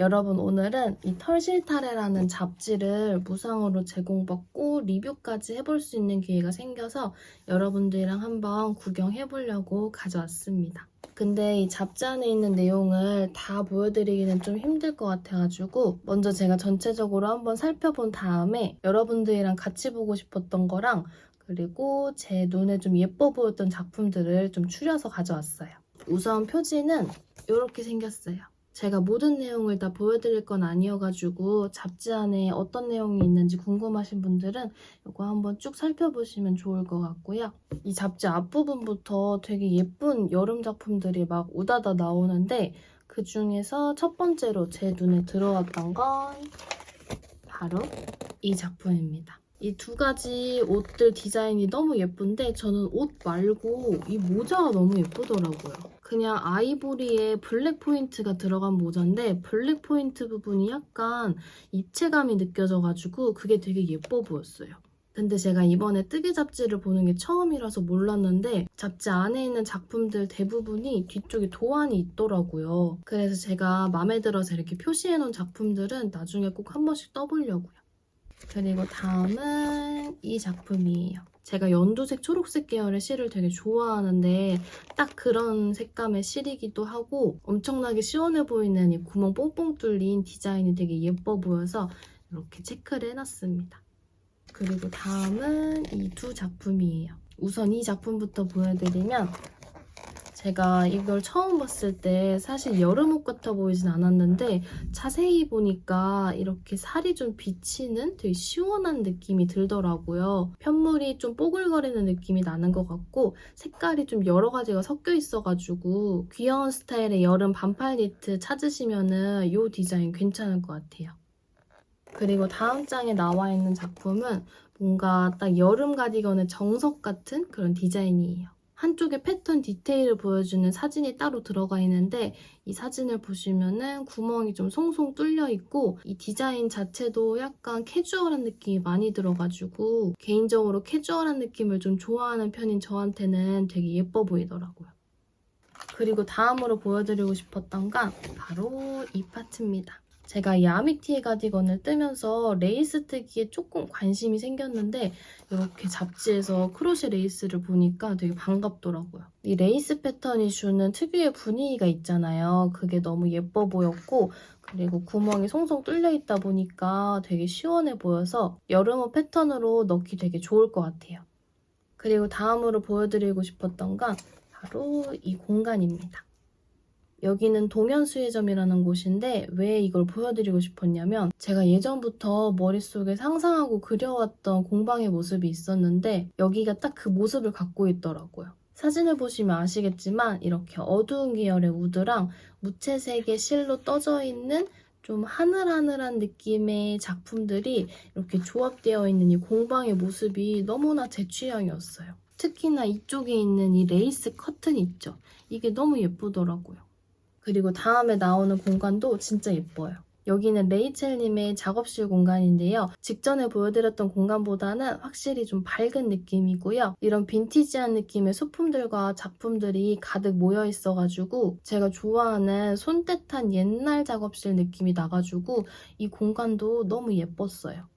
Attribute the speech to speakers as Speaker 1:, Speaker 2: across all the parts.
Speaker 1: 여러분 오늘은 이 털실타래라는 잡지를 무상으로 제공받고 리뷰까지 해볼 수 있는 기회가 생겨서 여러분들이랑 한번 구경해보려고 가져왔습니다. 근데 이 잡지 안에 있는 내용을 다 보여드리기는 좀 힘들 것 같아가지고 먼저 제가 전체적으로 한번 살펴본 다음에 여러분들이랑 같이 보고 싶었던 거랑 그리고 제 눈에 좀 예뻐 보였던 작품들을 좀 추려서 가져왔어요. 우선 표지는 이렇게 생겼어요. 제가 모든 내용을 다 보여드릴 건 아니어가지고 잡지 안에 어떤 내용이 있는지 궁금하신 분들은 이거 한번 쭉 살펴보시면 좋을 것 같고요. 이 잡지 앞부분부터 되게 예쁜 여름 작품들이 막 우다다 나오는데 그 중에서 첫 번째로 제 눈에 들어왔던 건 바로 이 작품입니다. 이 두 가지 옷들 디자인이 너무 예쁜데 저는 옷 말고 이 모자가 너무 예쁘더라고요. 그냥 아이보리에 블랙 포인트가 들어간 모자인데 블랙 포인트 부분이 약간 입체감이 느껴져가지고 그게 되게 예뻐 보였어요. 근데 제가 이번에 뜨개 잡지를 보는 게 처음이라서 몰랐는데 잡지 안에 있는 작품들 대부분이 뒤쪽에 도안이 있더라고요. 그래서 제가 마음에 들어서 이렇게 표시해 놓은 작품들은 나중에 꼭 한 번씩 떠보려고요. 그리고 다음은 이 작품이에요. 제가 연두색, 초록색 계열의 실을 되게 좋아하는데 딱 그런 색감의 실이기도 하고 엄청나게 시원해 보이는 이 구멍 뽕뽕 뚫린 디자인이 되게 예뻐 보여서 이렇게 체크를 해놨습니다. 그리고 다음은 이 두 작품이에요. 우선 이 작품부터 보여드리면 제가 이걸 처음 봤을 때 사실 여름옷 같아 보이진 않았는데 자세히 보니까 이렇게 살이 좀 비치는 되게 시원한 느낌이 들더라고요. 편물이 좀 뽀글거리는 느낌이 나는 것 같고 색깔이 좀 여러 가지가 섞여 있어가지고 귀여운 스타일의 여름 반팔 니트 찾으시면은 이 디자인 괜찮을 것 같아요. 그리고 다음 장에 나와 있는 작품은 뭔가 딱 여름 가디건의 정석 같은 그런 디자인이에요. 한쪽에 패턴 디테일을 보여주는 사진이 따로 들어가 있는데 이 사진을 보시면은 구멍이 좀 송송 뚫려 있고 이 디자인 자체도 약간 캐주얼한 느낌이 많이 들어가지고 개인적으로 캐주얼한 느낌을 좀 좋아하는 편인 저한테는 되게 예뻐 보이더라고요. 그리고 다음으로 보여드리고 싶었던 건 바로 이 파트입니다. 제가 이 아미티의 가디건을 뜨면서 레이스 뜨기에 조금 관심이 생겼는데 이렇게 잡지에서 크로셰 레이스를 보니까 되게 반갑더라고요. 이 레이스 패턴이 주는 특유의 분위기가 있잖아요. 그게 너무 예뻐 보였고 그리고 구멍이 송송 뚫려 있다 보니까 되게 시원해 보여서 여름옷 패턴으로 넣기 되게 좋을 것 같아요. 그리고 다음으로 보여드리고 싶었던 건 바로 이 공간입니다. 여기는 동현수혜점이라는 곳인데 왜 이걸 보여드리고 싶었냐면 제가 예전부터 머릿속에 상상하고 그려왔던 공방의 모습이 있었는데 여기가 딱 그 모습을 갖고 있더라고요. 사진을 보시면 아시겠지만 이렇게 어두운 계열의 우드랑 무채색의 실로 떠져 있는 좀 하늘하늘한 느낌의 작품들이 이렇게 조합되어 있는 이 공방의 모습이 너무나 제 취향이었어요. 특히나 이쪽에 있는 이 레이스 커튼 있죠? 이게 너무 예쁘더라고요. 그리고 다음에 나오는 공간도 진짜 예뻐요. 여기는 레이첼님의 작업실 공간인데요. 직전에 보여드렸던 공간보다는 확실히 좀 밝은 느낌이고요. 이런 빈티지한 느낌의 소품들과 작품들이 가득 모여 있어가지고 제가 좋아하는 손때탄 옛날 작업실 느낌이 나가지고 이 공간도 너무 예뻤어요.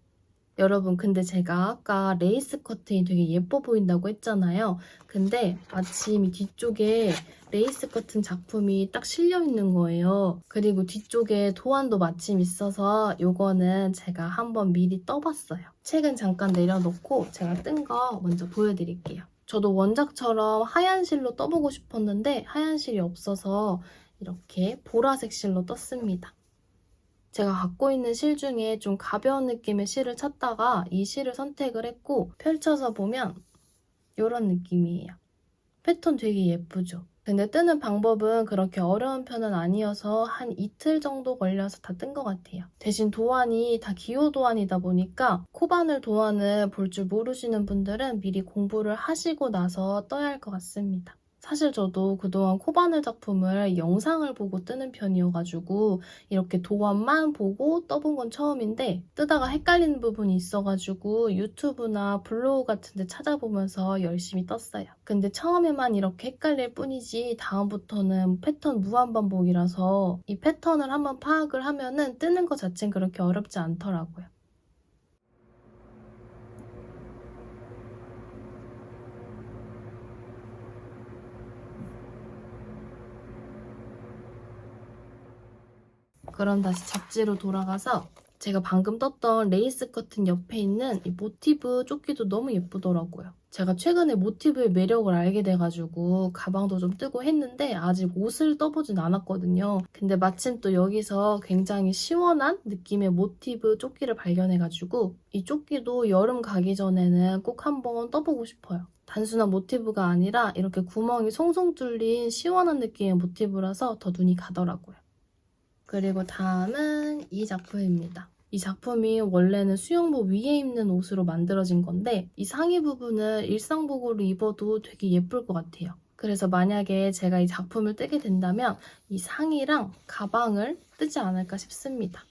Speaker 1: 여러분, 근데 제가 아까 레이스 커튼이 되게 예뻐 보인다고 했잖아요. 근데 마침 이 뒤쪽에 레이스 커튼 작품이 딱 실려 있는 거예요. 그리고 뒤쪽에 도안도 마침 있어서 요거는 제가 한번 미리 떠봤어요. 책은 잠깐 내려놓고 제가 뜬 거 먼저 보여드릴게요. 저도 원작처럼 하얀 실로 떠보고 싶었는데 하얀 실이 없어서 이렇게 보라색 실로 떴습니다. 제가 갖고 있는 실 중에 좀 가벼운 느낌의 실을 찾다가 이 실을 선택을 했고 펼쳐서 보면 이런 느낌이에요. 패턴 되게 예쁘죠? 근데 뜨는 방법은 그렇게 어려운 편은 아니어서 한 이틀 정도 걸려서 다 뜬 것 같아요. 대신 도안이 다 기호 도안이다 보니까 코바늘 도안을 볼 줄 모르시는 분들은 미리 공부를 하시고 나서 떠야 할 것 같습니다. 사실 저도 그동안 코바늘 작품을 영상을 보고 뜨는 편이어가지고 이렇게 도안만 보고 떠본 건 처음인데 뜨다가 헷갈리는 부분이 있어가지고 유튜브나 블로그 같은 데 찾아보면서 열심히 떴어요. 근데 처음에만 이렇게 헷갈릴 뿐이지 다음부터는 패턴 무한반복이라서 이 패턴을 한번 파악을 하면은 뜨는 것 자체는 그렇게 어렵지 않더라고요. 그럼 다시 잡지로 돌아가서 제가 방금 떴던 레이스 커튼 옆에 있는 이 모티브 조끼도 너무 예쁘더라고요. 제가 최근에 모티브의 매력을 알게 돼가지고 가방도 좀 뜨고 했는데 아직 옷을 떠보진 않았거든요. 근데 마침 또 여기서 굉장히 시원한 느낌의 모티브 조끼를 발견해가지고 이 조끼도 여름 가기 전에는 꼭 한번 떠보고 싶어요. 단순한 모티브가 아니라 이렇게 구멍이 송송 뚫린 시원한 느낌의 모티브라서 더 눈이 가더라고요. 그리고 다음은 이 작품입니다. 이 작품이 원래는 수영복 위에 입는 옷으로 만들어진 건데 이 상의 부분을 일상복으로 입어도 되게 예쁠 것 같아요. 그래서 만약에 제가 이 작품을 뜨게 된다면 이 상의랑 가방을 뜨지 않을까 싶습니다.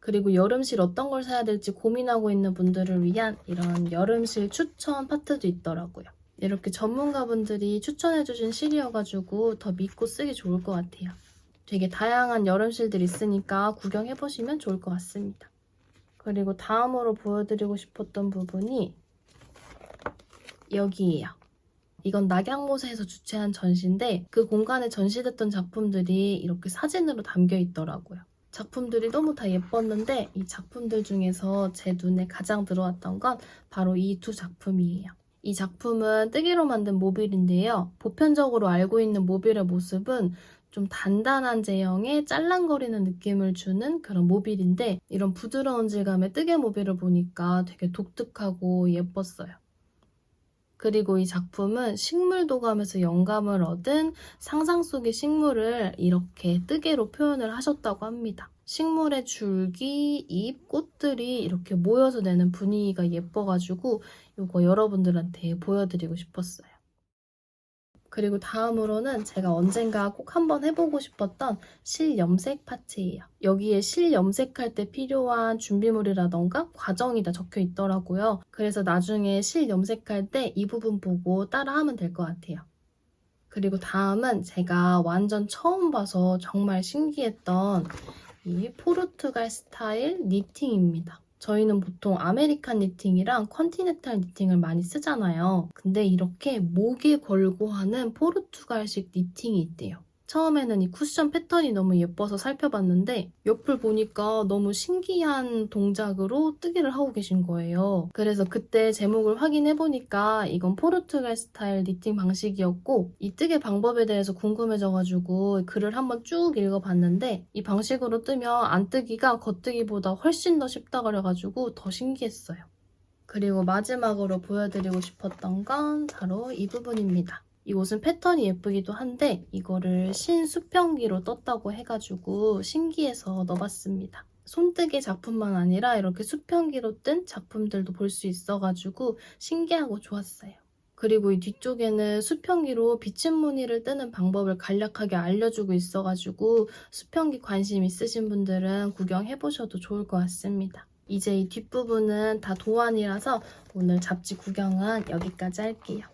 Speaker 1: 그리고 여름실 어떤 걸 사야 될지 고민하고 있는 분들을 위한 이런 여름실 추천 파트도 있더라고요. 이렇게 전문가분들이 추천해주신 실이어가지고 더 믿고 쓰기 좋을 것 같아요. 되게 다양한 여름실들 있으니까 구경해 보시면 좋을 것 같습니다. 그리고 다음으로 보여드리고 싶었던 부분이 여기예요. 이건 낙양모사에서 주최한 전시인데 그 공간에 전시됐던 작품들이 이렇게 사진으로 담겨 있더라고요. 작품들이 너무 다 예뻤는데 이 작품들 중에서 제 눈에 가장 들어왔던 건 바로 이 두 작품이에요. 이 작품은 뜨개로 만든 모빌인데요. 보편적으로 알고 있는 모빌의 모습은 좀 단단한 제형의 짤랑거리는 느낌을 주는 그런 모빌인데 이런 부드러운 질감의 뜨개 모빌을 보니까 되게 독특하고 예뻤어요. 그리고 이 작품은 식물 도감에서 영감을 얻은 상상 속의 식물을 이렇게 뜨개로 표현을 하셨다고 합니다. 식물의 줄기, 잎, 꽃들이 이렇게 모여서 내는 분위기가 예뻐가지고 이거 여러분들한테 보여드리고 싶었어요. 그리고 다음으로는 제가 언젠가 꼭 한번 해보고 싶었던 실염색 파츠예요. 여기에 실염색할 때 필요한 준비물이라던가 과정이 다 적혀 있더라고요. 그래서 나중에 실염색할 때 이 부분 보고 따라하면 될 것 같아요. 그리고 다음은 제가 완전 처음 봐서 정말 신기했던 이 포르투갈 스타일 니팅입니다. 저희는 보통 아메리칸 니팅이랑 컨티넨탈 니팅을 많이 쓰잖아요. 근데 이렇게 목에 걸고 하는 포르투갈식 니팅이 있대요. 처음에는 이 쿠션 패턴이 너무 예뻐서 살펴봤는데 옆을 보니까 너무 신기한 동작으로 뜨기를 하고 계신 거예요. 그래서 그때 제목을 확인해보니까 이건 포르투갈 스타일 니팅 방식이었고 이 뜨개 방법에 대해서 궁금해져가지고 글을 한번 쭉 읽어봤는데 이 방식으로 뜨면 안 뜨기가 겉뜨기보다 훨씬 더 쉽다 그래가지고 더 신기했어요. 그리고 마지막으로 보여드리고 싶었던 건 바로 이 부분입니다. 이 옷은 패턴이 예쁘기도 한데 이거를 신수평기로 떴다고 해가지고 신기해서 넣어봤습니다. 손뜨개 작품만 아니라 이렇게 수평기로 뜬 작품들도 볼 수 있어가지고 신기하고 좋았어요. 그리고 이 뒤쪽에는 수평기로 비침 무늬를 뜨는 방법을 간략하게 알려주고 있어가지고 수평기 관심 있으신 분들은 구경해보셔도 좋을 것 같습니다. 이제 이 뒷부분은 다 도안이라서 오늘 잡지 구경은 여기까지 할게요.